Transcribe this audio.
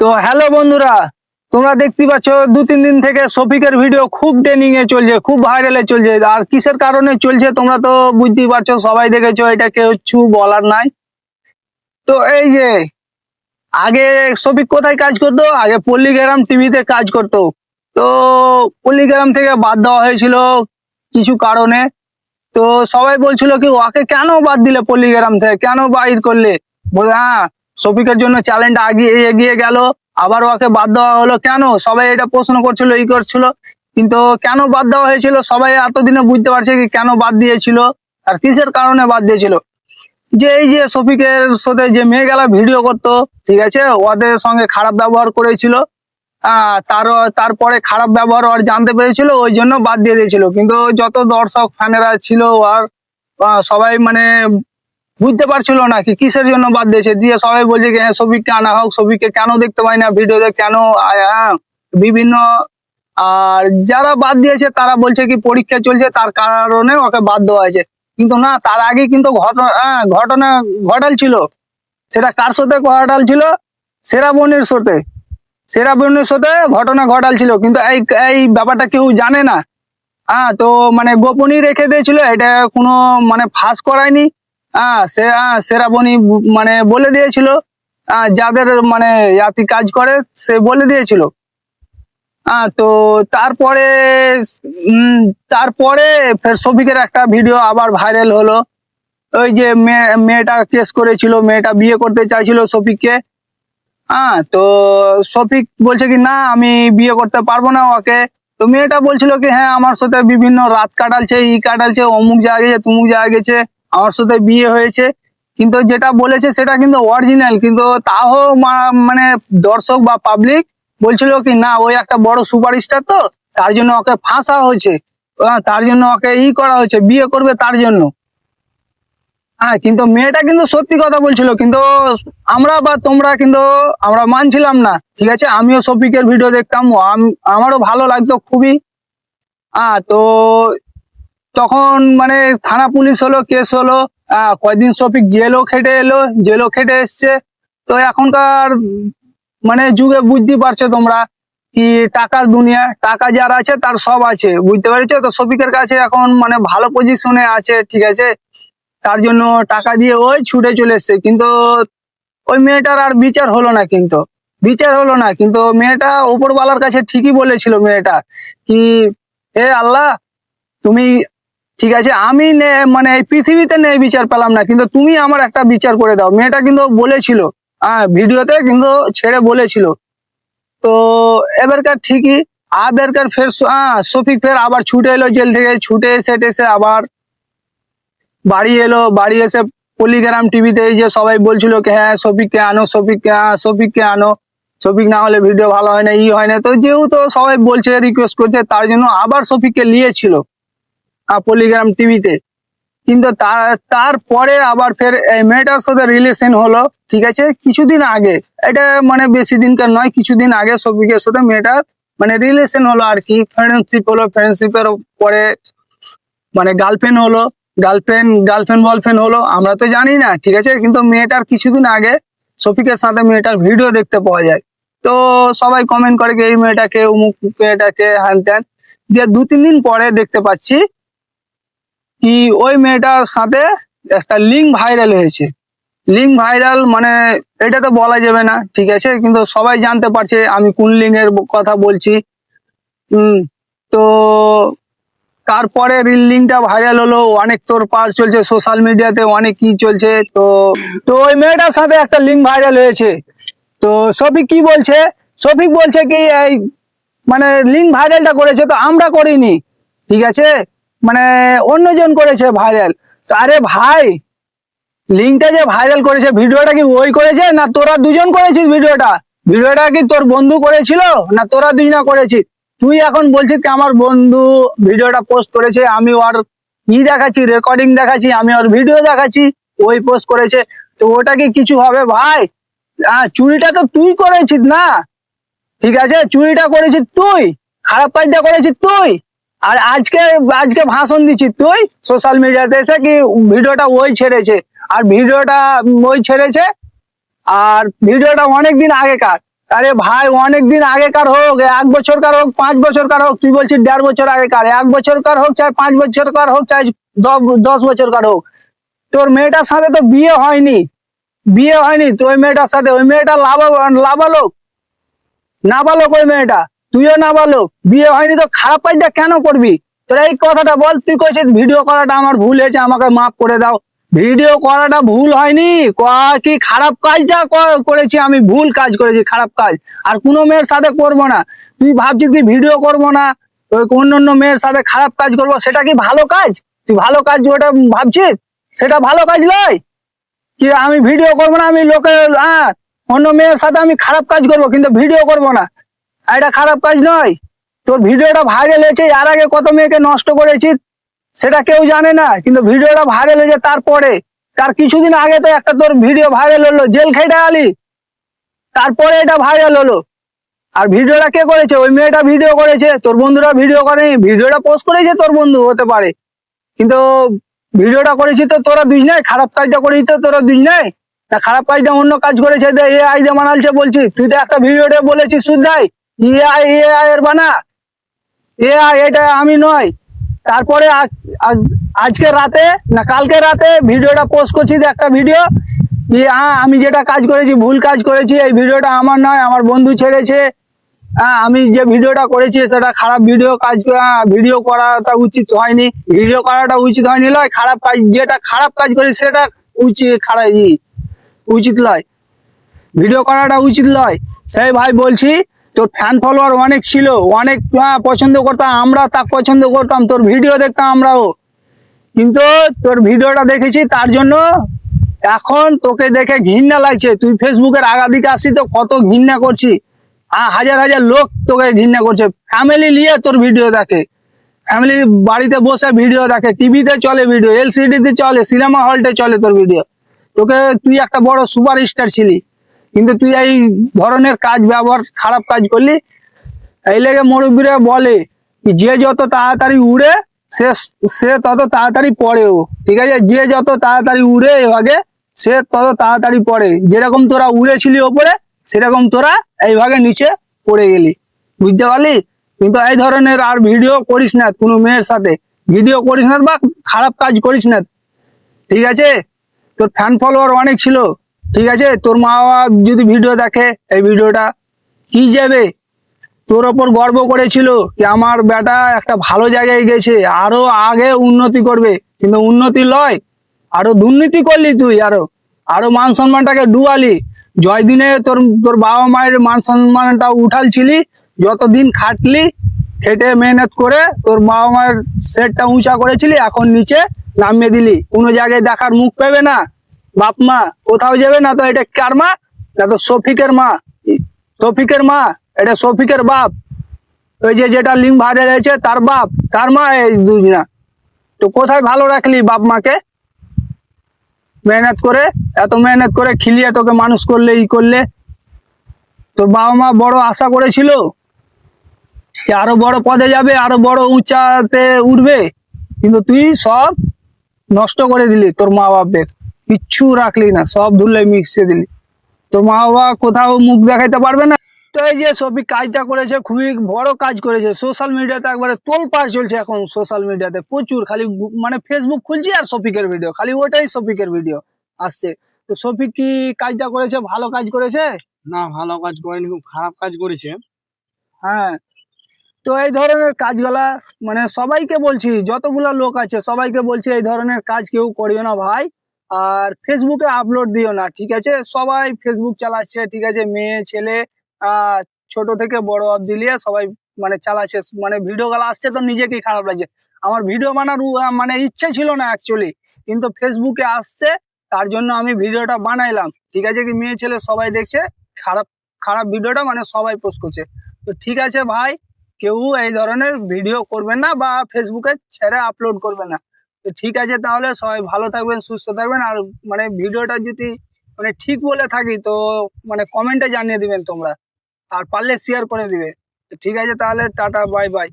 তো হ্যালো বন্ধুরা, তোমরা দেখতে পাচ্ছ, দু তিন দিন থেকে শফিকের ভিডিও খুব ট্রেনিং এ চলছে, খুব ভাইরালে চলছে। আর কিসের কারণে চলছে তোমরা তো বুঝতেই পারছ, সবাই দেখেছ, এটা কেউ কিছু বলার নাই। তো এই যে, আগে শফিক কোথায় কাজ করতো? আগে পল্লীগ্রাম টিভিতে কাজ করতো। তো পল্লীগ্রাম থেকে বাদ দেওয়া হয়েছিল কিছু কারণে। তো সবাই বলছিল কি, ওকে কেন বাদ দিলে পল্লীগ্রাম থেকে? কেন বাইর করলে? হ্যাঁ শফিকের জন্য চ্যালেঞ্জটা আগিয়ে এগিয়ে গেল। আবার ওকে বাদ দেওয়া হলো। কেন? সবাই এটা প্রশ্ন করছিল, ই করছিল। কিন্তু কেন বাদ দেওয়া হয়েছিল? সবাই এতদিনে বুঝতে পারছে কি কেন বাদ দিয়েছিল আর কিসের কারণে বাদ দিয়েছিল। যে এই যে শফিকের সাথে যে মেয়ে মেয়েগুলা ভিডিও করতো, ঠিক আছে? ওদের সঙ্গে খারাপ ব্যবহার করেছিল। তার তারপরে খারাপ ব্যবহার আর জানতে পেরেছিল, ওই জন্য বাদ দিয়ে দিয়েছিল। কিন্তু যত দর্শক ফ্যানেরা ছিল আর সবাই মানে বুঝতে পারছিল না কি কিসের জন্য বাদ দিয়েছে। দিয়ে সবাই বলছে কি হ্যাঁ সবিককে আনা হোক সবিককে কেন দেখতে পাই না? ভিডিওতে কেন হ্যাঁ, বিভিন্ন আর যারা বাদ দিয়েছে তারা বলছে কি পরীক্ষা চলছে তার কারণে ওকে বাদ দেওয়া হয়েছে। কিন্তু না তার আগে কিন্তু ঘটনা হ্যাঁ, ঘটনা ঘটাল ছিল। সেটা কার সাথে ঘটাল ছিল? সেরা বোনের সাথে। সেরা বোনের সাথে ঘটনা ঘটাল ছিল। কিন্তু এই এই ব্যাপারটা কেউ জানে না। হ্যাঁ তো মানে গোপনই রেখে দিয়েছিল। এটা কোনো মানে ফাঁস করায়নি। হ্যাঁ সে সেরাবনি মানে বলে দিয়েছিল। যাদের মানে জাতি কাজ করে, সে বলে দিয়েছিল। হ্যাঁ তো তারপরে তারপরে ফের শফিকের একটা ভিডিও আবার ভাইরাল হলো। ওই যে মেয়ে মেয়েটা কেস করেছিল, মেয়েটা বিয়ে করতে চাইছিল শফিককে। হ্যাঁ তো শফিক বলছে কি, না, আমি বিয়ে করতে পারব না ওকে। তো মেয়েটা বলছিল কি হ্যাঁ আমার সাথে বিভিন্ন রাত কাটালছে ই কাটালছে, অমুক জায়গায় গেছে, তুমুক জায়গায় গেছে। আমার সাথে বিয়ে হয়েছে। কিন্তু যেটা বলেছে সেটা কিন্তু অরিজিনাল কিন্তু তাও মানে দর্শক বা পাবলিক বলছিল কি, না, ওই একটা বড় সুপারস্টার তো, তার জন্য ওকে ফাঁসা হয়েছে। তার জন্য ওকে ই করা হয়েছে, বিয়ে করবে তার জন্য। হ্যাঁ কিন্তু মেয়েটা কিন্তু সত্যি কথা বলছিল, কিন্তু আমরা বা তোমরা কিন্তু, আমরা মানছিলাম না। ঠিক আছে, আমিও শফিকের ভিডিও দেখতাম, আম- আমারও ভালো লাগতো খুবই। হ্যাঁ তো তখন মানে থানা পুলিশ হলো কেস হলো আহ, কয়দিন শফিক জেলও খেটে এলো জেলও খেটে এসছে। তো এখনকার মানে যুগে বুঝতে পারছ তোমরা কি টাকার দুনিয়া টাকা যার আছে তার সব আছে বুঝতে পারছ? তো শফিকের কাছে এখন মানে ভালো পজিশনে আছে ঠিক আছে? তার জন্য টাকা দিয়ে ওই ছুটে চলে এসছে। কিন্তু ওই মেয়েটার আর বিচার হলো না কিন্তু বিচার হলো না। কিন্তু মেয়েটা উপরওয়ালার কাছে ঠিকই বলেছিল মেয়েটা কি হে আল্লাহ তুমি ঠিক আছে আমি মানে এই পৃথিবীতে নেই বিচার পেলাম না কিন্তু তুমি আমার একটা বিচার করে দাও। মেয়েটা কিন্তু বলেছিল হ্যাঁ ভিডিওতে কিন্তু ছেড়ে বলেছিল। তো এবারকার ঠিকই আবারকার ফের আহ, শফিক ফের আবার ছুটে এলো জেল থেকে ছুটে এসে টেসে আবার বাড়ি এলো বাড়ি এসে পল্লীগ্রাম টিভিতে এই যে সবাই বলছিল কি হ্যাঁ শফিককে আনো শফিককে আ- শফিককে আনো শফিক না হলে ভিডিও ভালো হয় না ই হয় না। তো যেহেতু সবাই বলছে রিকোয়েস্ট করছে তার জন্য আবার শফিককে নিয়েছিল। আহ, পল্লীগ্রাম টিভিতে কিন্তু তার তারপরে আবার ফের এই মেয়েটার সাথে রিলেশন হলো ঠিক আছে? কিছুদিন আগে। এটা মানে বেশি দিনকার নয় কিছুদিন আগে শফিকের সাথে মেয়েটার মানে রিলেশন হলো আর কি। ফ্রেন্ডশিপ হলো ফ্রেন্ডশিপের পরে মানে গার্লফ্রেন্ড হলো গার্লফ্রেন্ড গার্লফ্রেন্ড বয়ফ্রেন্ড হলো আমরা তো জানি না ঠিক আছে? কিন্তু মেয়েটার কিছুদিন আগে শফিকের সাথে মেয়েটার ভিডিও দেখতে পাওয়া যায়। তো সবাই কমেন্ট করে কি এই মেয়েটাকে উমুক মেয়েটাকে হ্যান ত্যান। দিয়ে দু তিন দিন পরে দেখতে পাচ্ছি কি ওই মেয়েটার সাথে একটা লিঙ্ক ভাইরাল হয়েছে। লিঙ্ক ভাইরাল মানে এটা তো বলা যাবে না, ঠিক আছে? কিন্তু সবাই জানতে পারছে আমি কোন লিঙ্কের কথা বলছি। তো তারপরে রিল লিঙ্কটা ভাইরাল হলো, অনেক তোর পার চলছে সোশ্যাল মিডিয়াতে অনেক কি চলছে, তো তো ওই মেয়েটার সাথে একটা লিঙ্ক ভাইরাল হয়েছে। তো শফিক কি বলছে? শফিক বলছে কি, এই মানে লিঙ্ক ভাইরালটা করেছে, তো আমরা করিনি, ঠিক আছে? মানে অন্যজন করেছে ভাইরাল তো আরে ভাই লিঙ্কটা যে ভাইরাল করেছে, ভিডিওটা কি ওই করেছে না তোরা দুজন করেছিস ভিডিওটা? ভিডিওটা কি তোর বন্ধু করেছিল না তোরা দুজনা করেছিস? তুই এখন বলছিস কি আমার বন্ধু ভিডিওটা পোস্ট করেছে, আমি ওর ই দেখাচ্ছি রেকর্ডিং দেখাচ্ছি, আমি ওর ভিডিও দেখাচ্ছি, ওই পোস্ট করেছে। তো ওটা কি কিছু হবে ভাই? চুরিটা তো তুই করেছিস না। ঠিক আছে? চুরিটা করেছিস তুই, খারাপ কাজটা করেছিস তুই। আর আজকে আজকে ভাষণ দিচ্ছিস তুই সোশ্যাল মিডিয়াতে এসে কি ভিডিওটা ওই ছেড়েছে? আর ভিডিওটা ওই ছেড়েছে? আর ভিডিওটা অনেক দিন আগেকার। আরে ভাই অনেক দিন আগেকার হোক, এক বছরকার হোক, পাঁচ বছরকার হোক, তুই বলছিস দেড় বছর আগেকার। এক বছরকার হোক চাই পাঁচ বছরকার হোক চাই দশ বছরকার হোক। তোর মেয়েটার সাথে তো বিয়ে হয়নি। বিয়ে হয়নি, তো ওই মেয়েটার সাথে। ওই মেয়েটা লাভ, লাভালোক। নাবালক ওই মেয়েটা। তুইও না বলো, বিয়ে হয়নি তো খারাপ কাজটা কেন করবি? তোর এই কথাটা বল, তুই কইছিস ভিডিও করাটা আমার ভুল হয়েছে, আমাকে মাফ করে দাও। ভিডিও করাটা ভুল হয়নি? ক- খারাপ কাজটা করেছি আমি, ভুল কাজ করেছি, খারাপ কাজ। আর কোনো মেয়ের সাথে করব না। তুই ভাবছিস কি ভিডিও করব না? অন্য অন্য মেয়ের সাথে খারাপ কাজ করব, সেটা কি ভালো কাজ? তুই ভালো কাজ ওটা ভাবছিস? সেটা ভালো কাজ নয়? কি আমি ভিডিও করব না, আমি লোকের হ্যাঁ অন্য মেয়ের সাথে আমি খারাপ কাজ করব, কিন্তু ভিডিও করব না। এটা খারাপ কাজ নয়। তোর ভিডিওটা ভাইরাল হয়েছে আর আগে কত মেয়েকে নষ্ট করেছিস সেটা কেউ জানে না, কিন্তু ভিডিওটা ভাইরাল হয়েছে তারপরে। তার কিছুদিন আগে তো একটা তোর ভিডিও ভাইরাল হলো, জেল খেটে আলি। তারপরে এটা ভাইরাল হলো। আর ভিডিওটা কে করেছে? ওই মেয়েটা ভিডিও করেছে, তোর বন্ধুরা ভিডিও করেনি ভিডিওটা পোস্ট করেছে তোর বন্ধু, হতে পারে। কিন্তু ভিডিওটা করেছি তো তোরা দুই নাই খারাপ কাজটা করেছি তো তোরা দুই নাই না খারাপ কাজটা অন্য কাজ করেছে এ আই দিয়ে বানালছে বলছি, তুই তো একটা ভিডিওটা বলেছিস শুদ্ধাই এর বানা। এটা আমি নয়। তারপরে আজ- আজ- আজকে রাতে না কালকে রাতে ভিডিওটা পোস্ট করছি একটা ভিডিও। হ্যাঁ আমি যেটা কাজ করেছি, ভুল কাজ করেছি, এই ভিডিওটা আমার নয়, আমার বন্ধু ছেড়েছে। হ্যাঁ আমি যে ভিডিওটা করেছি, সেটা খারাপ ভিডিও কাজ ভিডিও করাটা উচিত হয়নি। ভিডিও করাটা উচিত হয়নি, লয়, খারাপ কাজ, যেটা খারাপ কাজ করেছি, সেটা উচিত খারাপ উচিত লয়। ভিডিও করাটা উচিত নয় সেই ভাই বলছি তোর ফ্যান ফলোয়ার অনেক ছিল অনেক আহ, পছন্দ করতাম আমরা তা পছন্দ করতাম তোর ভিডিও দেখতাম আমরাও। কিন্তু তোর ভিডিওটা দেখেছি তার জন্য এখন তোকে দেখে ঘৃণা লাগছে। তুই ফেসবুকের আগা দিকে আসি তো কত ঘৃণা করছি হাজার হাজার লোক তোকে ঘৃণা করছে। ফ্যামিলি নিয়ে তোর ভিডিও দেখে। ফ্যামিলি বাড়িতে বসে ভিডিও দেখে টিভিতে চলে ভিডিও এলসিডিতে চলে সিনেমা হলটে চলে তোর ভিডিও তোকে তুই একটা বড় সুপার স্টার ছিলি। কিন্তু তুই এই ধরনের কাজ, ব্যবহার, খারাপ কাজ করলি, এই লেগে মুরব্বীরা বলে যে যত তাড়াতাড়ি উড়ে, সে সে তত তাড়াতাড়ি পড়েও ঠিক আছে? যে যত তাড়াতাড়ি উড়ে এভাবে সে তত তাড়াতাড়ি পড়ে। যেরকম তোরা উড়েছিলি ওপরে, সেরকম তোরা এইভাবে নিচে পড়ে গেলি। বুঝতে পারলি? কিন্তু এই ধরনের আর ভিডিও করিস না কোনো মেয়ের সাথে। ভিডিও করিস না বা খারাপ কাজ করিস না। ঠিক আছে? তোর ফ্যান ফলোয়ার অনেক ছিল। ঠিক আছে? তোর মা বাবা যদি ভিডিও দেখে, এই ভিডিওটা কি যাবে? তোর ওপর গর্ব করেছিল যে আমার বেটা একটা ভালো জায়গায় গেছে, আরও আগে উন্নতি করবে। কিন্তু উন্নতি লয়, আরও দুর্নীতি করলি তুই, আরও আরও মান সম্মানটাকে ডুবালি। জয় দিনে তোর তোর বাবা মায়ের মান সম্মানটা উঠালছিলি, যতদিন খাটলি, খেটে মেহনত করে তোর বাবা মায়ের সেটটা উঁচা করেছিলি, এখন নিচে নামিয়ে দিলি। কোনো জায়গায় দেখার মুখ পেবে না। বাপ মা, কোথাও যাবে না তো এটা কার মা? না তো শফিকের মা। শফিকের মা, এটা শফিকের বাপ। ওই যে যেটা লিঙ্ক ভাইরাল রয়েছে, তার বাপ, তার মা এই দুজনা। তো কোথায় ভালো রাখলি বাপ মাকে? মেহনত করে, এত মেহনত করে খিলিয়ে তোকে মানুষ করলে, ই করলে। তোর বাবা মা বড় আশা করেছিল আরও বড় পদে যাবে, আরও বড় উঁচাতে উঠবে। কিন্তু তুই সব নষ্ট করে দিলি তোর মা বাপের কিচ্ছু রাখলি না সব ধুলে মিক্সে দিলি। তোর মা বাবা কোথাও মুখ দেখাইতে পারবে না। তো এই যে সবই কাজটা করেছে খুবই বড় কাজ করেছে। সোশ্যাল মিডিয়াতে একবারে তোলপাড় চলছে এখন সোশ্যাল মিডিয়াতে প্রচুর। খালি মানে ফেসবুক খুলছি আর শফিকের ভিডিও খালি ওটাই শফিকের ভিডিও আসছে। তো শফিক কি কাজটা করেছে ভালো কাজ করেছে? না ভালো কাজ করেনি খুব খারাপ কাজ করেছে। হ্যাঁ। তো এই ধরনের কাজগুলা মানে সবাইকে বলছি যতগুলো লোক আছে সবাইকে বলছি এই ধরনের কাজ কেউ করিও না ভাই। আর ফেসবুকে আপলোড দিও না, ঠিক আছে? সবাই ফেসবুক চালাচ্ছে, ঠিক আছে? মেয়ে, ছেলে ছোট থেকে বড় অব্দি নিয়ে সবাই মানে চালাচ্ছে। মানে ভিডিও গুলো আসছে তো নিজেকেই খারাপ লাগছে। আমার ভিডিও বানার মানে ইচ্ছে ছিল না অ্যাকচুয়ালি কিন্তু ফেসবুকে আসছে, তার জন্য আমি ভিডিওটা বানাইলাম। ঠিক আছে কি? মেয়ে, ছেলে সবাই দেখছে, খারাপ খারাপ ভিডিওটা মানে সবাই পোস্ট করছে। তো ঠিক আছে ভাই, কেউ এই ধরনের ভিডিও করবেন না বা ফেসবুকে ছেড়ে আপলোড করবে না। তো ঠিক আছে তাহলে সবাই ভালো থাকবেন, সুস্থ থাকবেন। আর মানে ভিডিওটা যদি মানে ঠিক বলে থাকি, তো মানে কমেন্টে জানিয়ে দিবেন তোমরা। আর পারলে শেয়ার করে দিবে। তো ঠিক আছে তাহলে, টাটা বাই বাই